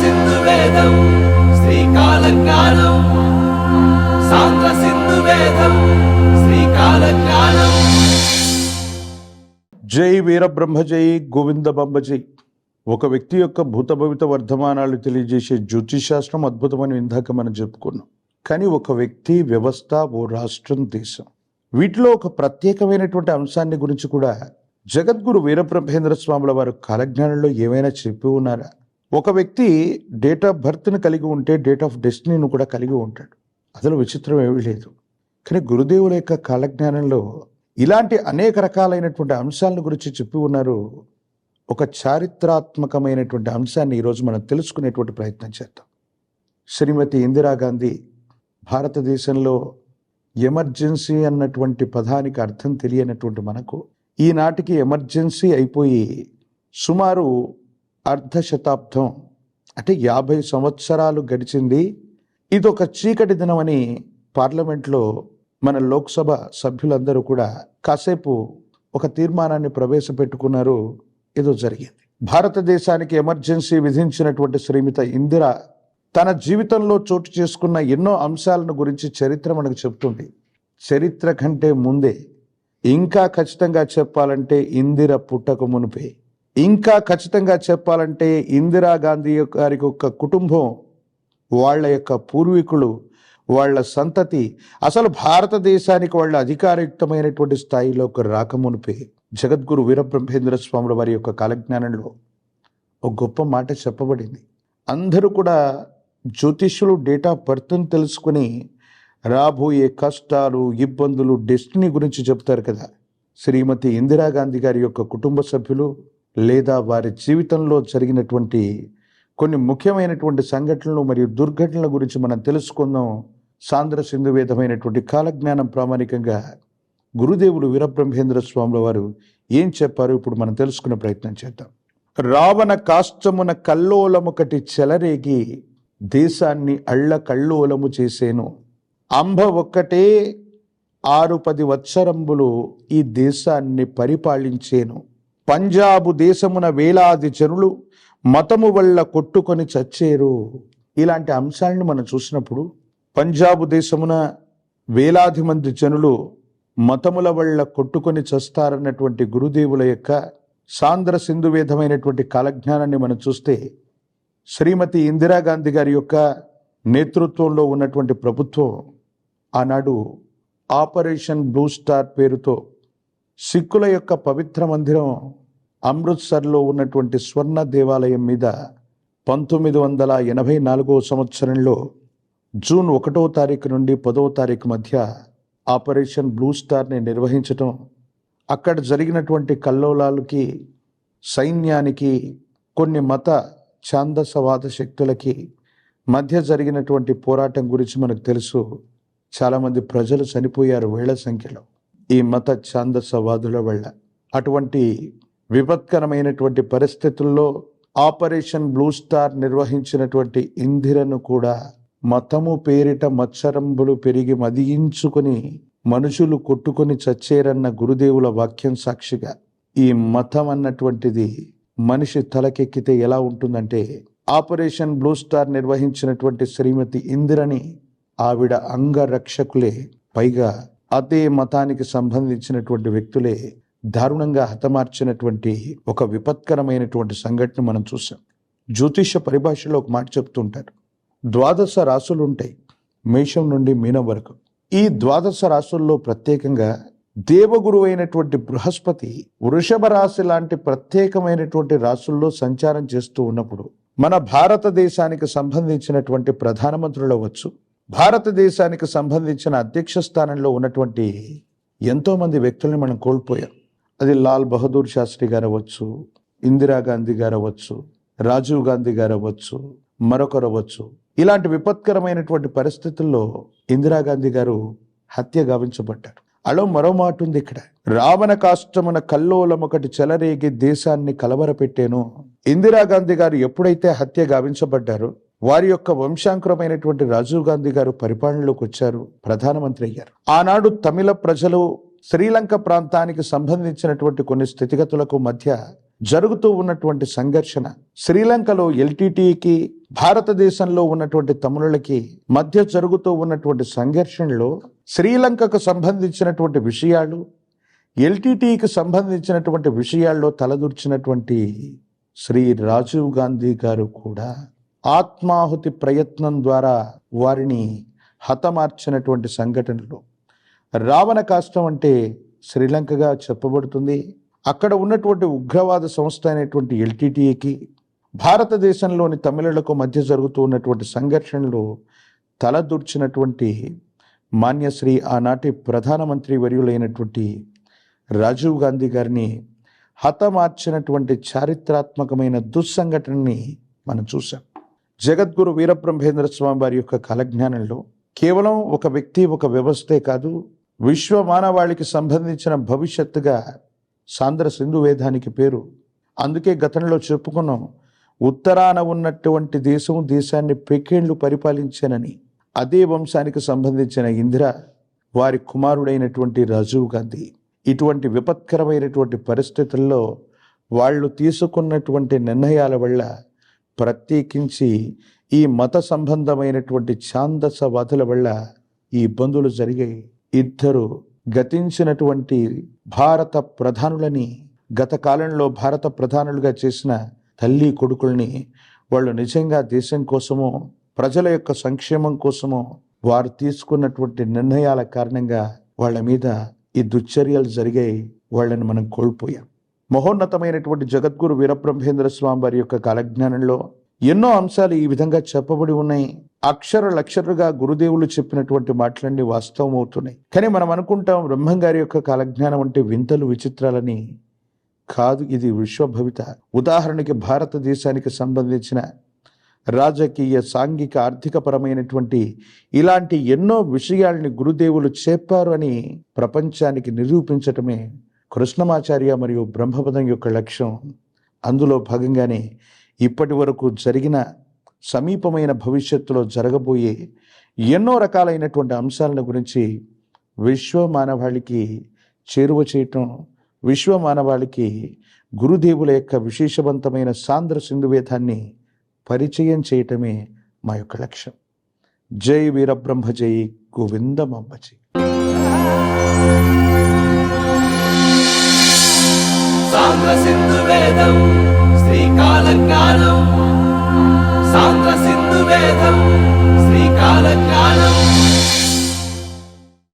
సింధు వేదం శ్రీకాల జ్ఞానం సాంద్ర సింధు వేదం శ్రీకాల జ్ఞానం జై వీరబ్రహ్మ జై గోవింద బంబ జై. ఒక వ్యక్తి యొక్క భూత భవిత వర్ధమానాలు తెలియజేసే జ్యోతిశాస్త్రం అద్భుతమని ఇందాక మనం చెప్పుకున్నాం. కానీ ఒక వ్యక్తి వ్యవస్థ ఓ రాష్ట్రం దేశం. వీటిలో ఒక ప్రత్యేకమైనటువంటి అంశాన్ని గురించి కూడా జగద్గురు వీరబ్రహ్మేంద్ర స్వాముల వారు కాలజ్ఞానంలో ఏమైనా చెప్పి ఉన్నారా? ఒక వ్యక్తి డేట్ ఆఫ్ బర్త్ని కలిగి ఉంటే డేట్ ఆఫ్ డెస్టినీని కూడా కలిగి ఉంటాడు. అసలు విచిత్రం ఏమీ లేదు. కానీ గురుదేవుల యొక్క కాలజ్ఞానంలో ఇలాంటి అనేక రకాలైనటువంటి అంశాలను గురించి చెప్పి ఉన్నారు. ఒక చారిత్రాత్మకమైనటువంటి అంశాన్ని ఈరోజు మనం తెలుసుకునేటువంటి ప్రయత్నం చేద్దాం. శ్రీమతి ఇందిరాగాంధీ భారతదేశంలో ఎమర్జెన్సీ అన్నటువంటి పదానికి అర్థం తెలియనటువంటి మనకు ఈనాటికి ఎమర్జెన్సీ అయిపోయి సుమారు అర్ధ శతాబ్దం అంటే యాభై సంవత్సరాలు గడిచింది. ఇది ఒక చీకటి దినమని పార్లమెంట్లో మన లోక్సభ సభ్యులందరూ కూడా కాసేపు ఒక తీర్మానాన్ని ప్రవేశపెట్టుకున్నారు. ఏదో జరిగింది. భారతదేశానికి ఎమర్జెన్సీ విధించినటువంటి శ్రీమిత ఇందిర తన జీవితంలో చోటు చేసుకున్న ఎన్నో అంశాలను గురించి చరిత్ర మనకు చెప్తుంది చరిత్ర కంటే ముందే ఇంకా ఖచ్చితంగా చెప్పాలంటే ఇందిర పుట్టక మునిపే ఇంకా ఖచ్చితంగా చెప్పాలంటే ఇందిరాగాంధీ గారి యొక్క కుటుంబం వాళ్ళ యొక్క పూర్వీకులు వాళ్ళ సంతతి అసలు భారతదేశానికి వాళ్ళ అధికారయుక్తమైనటువంటి స్థాయిలోకి రాకమునిపే జగద్గురు వీరబ్రహ్మేంద్ర స్వాముల వారి యొక్క కాలజ్ఞానంలో ఒక గొప్ప మాట చెప్పబడింది. అందరూ కూడా జ్యోతిష్యులు డేట్ ఆఫ్ బర్త్ని తెలుసుకుని రాబోయే కష్టాలు ఇబ్బందులు డెస్టినీ గురించి చెప్తారు కదా. శ్రీమతి ఇందిరాగాంధీ గారి యొక్క కుటుంబ సభ్యులు లేదా వారి జీవితంలో జరిగినటువంటి కొన్ని ముఖ్యమైనటువంటి సంఘటనలు మరియు దుర్ఘటనల గురించి మనం తెలుసుకుందాం. సాంద్ర సింధు వేదమైనటువంటి కాలజ్ఞానం ప్రామాణికంగా గురుదేవులు వీరబ్రహ్మేంద్ర స్వాముల వారు ఏం చెప్పారు ఇప్పుడు మనం తెలుసుకునే ప్రయత్నం చేద్దాం. రావణ కాష్టమున కల్లోలముకటి చెలరేగి దేశాన్ని అళ్ళ కల్లోలము చేసేను. అంబ ఒక్కటే ఆరు పది వత్సరంబులు ఈ దేశాన్ని పరిపాలించేను. పంజాబు దేశమున వేలాది జనులు మతము వల్ల కొట్టుకొని చచ్చేరు. ఇలాంటి అంశాలను మనం చూసినప్పుడు పంజాబు దేశమున వేలాది మంది జనులు మతముల వల్ల కొట్టుకొని చస్తారన్నటువంటి గురుదేవుల యొక్క సాంద్ర సింధు వేదమైనటువంటి కాలజ్ఞానాన్ని మనం చూస్తే శ్రీమతి ఇందిరాగాంధీ గారి యొక్క నేతృత్వంలో ఉన్నటువంటి ప్రభుత్వం ఆనాడు ఆపరేషన్ బ్లూ స్టార్ పేరుతో సిక్కుల యొక్క పవిత్ర మందిరం అమృత్సర్లో ఉన్నటువంటి స్వర్ణ దేవాలయం మీద పంతొమ్మిది వందల ఎనభై నాలుగవ సంవత్సరంలో జూన్ ఒకటో తారీఖు నుండి పదవ తారీఖు మధ్య ఆపరేషన్ బ్లూ స్టార్ని నిర్వహించటం అక్కడ జరిగినటువంటి కల్లోలాలకి సైన్యానికి కొన్ని మత ఛాందసవాద శక్తులకి మధ్య జరిగినటువంటి పోరాటం గురించి మనకు తెలుసు. చాలామంది ప్రజలు చనిపోయారు వేల సంఖ్యలో ఈ మత ఛాందసవాదుల వల్ల. అటువంటి విపత్కరమైనటువంటి పరిస్థితుల్లో ఆపరేషన్ బ్లూ స్టార్ నిర్వహించినటువంటి ఇందిరను కూడా మతము పేరిట మత్సరంబులు పెరిగి మదియించుకుని మనుషులు కొట్టుకొని చచ్చేరన్న గురుదేవుల వాక్యం సాక్షిగా ఈ మతం అన్నటువంటిది మనిషి తలకెక్కితే ఎలా ఉంటుందంటే ఆపరేషన్ బ్లూ స్టార్ నిర్వహించినటువంటి శ్రీమతి ఇందిరని ఆవిడ అంగరక్షకులే పైగా అదే మతానికి సంబంధించినటువంటి వ్యక్తులే దారుణంగా హతమార్చినటువంటి ఒక విపత్కరమైనటువంటి సంఘటన మనం చూసాం జ్యోతిష పరిభాషలో ఒక మాట చెప్తుంటారు. ద్వాదశ రాసులు ఉంటాయి మేషం నుండి మీనం వరకు. ఈ ద్వాదశ రాసుల్లో ప్రత్యేకంగా దేవగురు అయినటువంటి బృహస్పతి వృషభ రాశి లాంటి ప్రత్యేకమైనటువంటి రాసుల్లో సంచారం చేస్తూ ఉన్నప్పుడు మన భారతదేశానికి సంబంధించినటువంటి ప్రధానమంత్రులు అవ్వచ్చు భారతదేశానికి సంబంధించిన అధ్యక్ష స్థానంలో ఉన్నటువంటి ఎంతోమంది వ్యక్తుల్ని మనం కోల్పోయాం. అది లాల్ బహదూర్ శాస్త్రి గారు అవ్వచ్చు ఇందిరాగాంధీ గారు అవ్వచ్చు రాజీవ్ గాంధీ గారు అవ్వచ్చు మరొకరు అవ్వచ్చు. ఇలాంటి విపత్కరమైనటువంటి పరిస్థితుల్లో ఇందిరాగాంధీ గారు హత్య గావించబడ్డారు. అలో మరో మాట ఉంది ఇక్కడ. రావణ కాష్టమున కల్లోలమొకటి చెలరేగి దేశాన్ని కలవరపెట్టేను. ఇందిరాగాంధీ గారు ఎప్పుడైతే హత్య గావించబడ్డారో వారి యొక్క వంశాంకురమైనటువంటి రాజీవ్ గాంధీ గారు పరిపాలనలోకి వచ్చారు ప్రధానమంత్రి అయ్యారు. ఆనాడు తమిళ ప్రజలు శ్రీలంక ప్రాంతానికి సంబంధించినటువంటి కొన్ని స్థితిగతులకు మధ్య జరుగుతూ ఉన్నటువంటి సంఘర్షణ శ్రీలంకలో ఎల్టీటీకి భారతదేశంలో ఉన్నటువంటి తమిళులకి మధ్య జరుగుతూ ఉన్నటువంటి సంఘర్షణలో శ్రీలంకకు సంబంధించినటువంటి విషయాలు ఎల్టీటీకి సంబంధించినటువంటి విషయాల్లో తలదూర్చినటువంటి శ్రీ రాజీవ్ గాంధీ గారు కూడా ఆత్మాహుతి ప్రయత్నం ద్వారా వారిని హతమార్చినటువంటి సంఘటనలు. రావణ కాష్టం అంటే శ్రీలంకగా చెప్పబడుతుంది. అక్కడ ఉన్నటువంటి ఉగ్రవాద సంస్థ అయినటువంటి ఎల్టీటీఏకి భారతదేశంలోని తమిళులకు మధ్య జరుగుతూ ఉన్నటువంటి సంఘర్షణలు తలదూర్చినటువంటి మాన్యశ్రీ ఆనాటి ప్రధానమంత్రి వర్యులైనటువంటి రాజీవ్ గాంధీ గారిని హతమార్చినటువంటి చారిత్రాత్మకమైన దుస్సంఘటనని మనం చూసాం జగద్గురు వీరబ్రహ్మేంద్ర స్వామి వారి యొక్క కలజ్ఞానంలో కేవలం ఒక వ్యక్తి ఒక వ్యవస్థే కాదు విశ్వ మానవాళికి సంబంధించిన భవిష్యత్తుగా సాంద్ర సింధు వేదానికి పేరు. అందుకే గతంలో చెప్పుకున్నాం ఉత్తరాన ఉన్నటువంటి దేశం దేశాన్ని పెకేండ్లు పరిపాలించానని. అదే వంశానికి సంబంధించిన ఇందిర వారి కుమారుడైనటువంటి రాజీవ్ గాంధీ. ఇటువంటి విపత్కరమైనటువంటి పరిస్థితుల్లో వాళ్ళు తీసుకున్నటువంటి నిర్ణయాల వల్ల ప్రత్యేకించి ఈ మత సంబంధమైనటువంటి ఛాందసవాదుల వల్ల ఈ ఇబ్బందులు జరిగాయి. ఇద్దరు గతించినటువంటి భారత ప్రధానులని గత కాలంలో భారత ప్రధానులుగా చేసిన తల్లి కొడుకుల్ని వాళ్ళు నిజంగా దేశం కోసమో ప్రజల యొక్క సంక్షేమం కోసమో వారు తీసుకున్నటువంటి నిర్ణయాల కారణంగా వాళ్ళ మీద ఈ దుశ్చర్యలు జరిగాయి వాళ్ళని మనం కోల్పోయాం. మహోన్నతమైనటువంటి జగద్గురు వీరబ్రహ్మేంద్ర స్వామి వారి యొక్క కాలజ్ఞానంలో ఎన్నో అంశాలు ఈ విధంగా చెప్పబడి ఉన్నాయి. అక్షర లక్షరుగా గురుదేవులు చెప్పినటువంటి మాటలన్నీ వాస్తవం అవుతున్నాయి. కానీ మనం అనుకుంటాం బ్రహ్మం గారి యొక్క కాలజ్ఞానం అంటే వింతలు విచిత్రాలని కాదు. ఇది విశ్వభవిత. ఉదాహరణకి భారతదేశానికి సంబంధించిన రాజకీయ సాంఘిక ఆర్థిక పరమైనటువంటి ఇలాంటి ఎన్నో విషయాల్ని గురుదేవులు చెప్పారు అని ప్రపంచానికి నిరూపించటమే కృష్ణమాచార్య మరియు బ్రహ్మపదం యొక్క లక్ష్యం. అందులో భాగంగానే ఇప్పటి వరకు జరిగిన సమీపమైన భవిష్యత్తులో జరగబోయే ఎన్నో రకాలైనటువంటి అంశాలను గురించి విశ్వ మానవాళికి చేరువ చేయటం విశ్వ మానవాళికి గురుదేవుల యొక్క విశేషవంతమైన సాంద్ర సింధువేదాన్ని పరిచయం చేయటమే మా యొక్క లక్ష్యం. జై వీరబ్రహ్మ జై గోవిందమంబజీ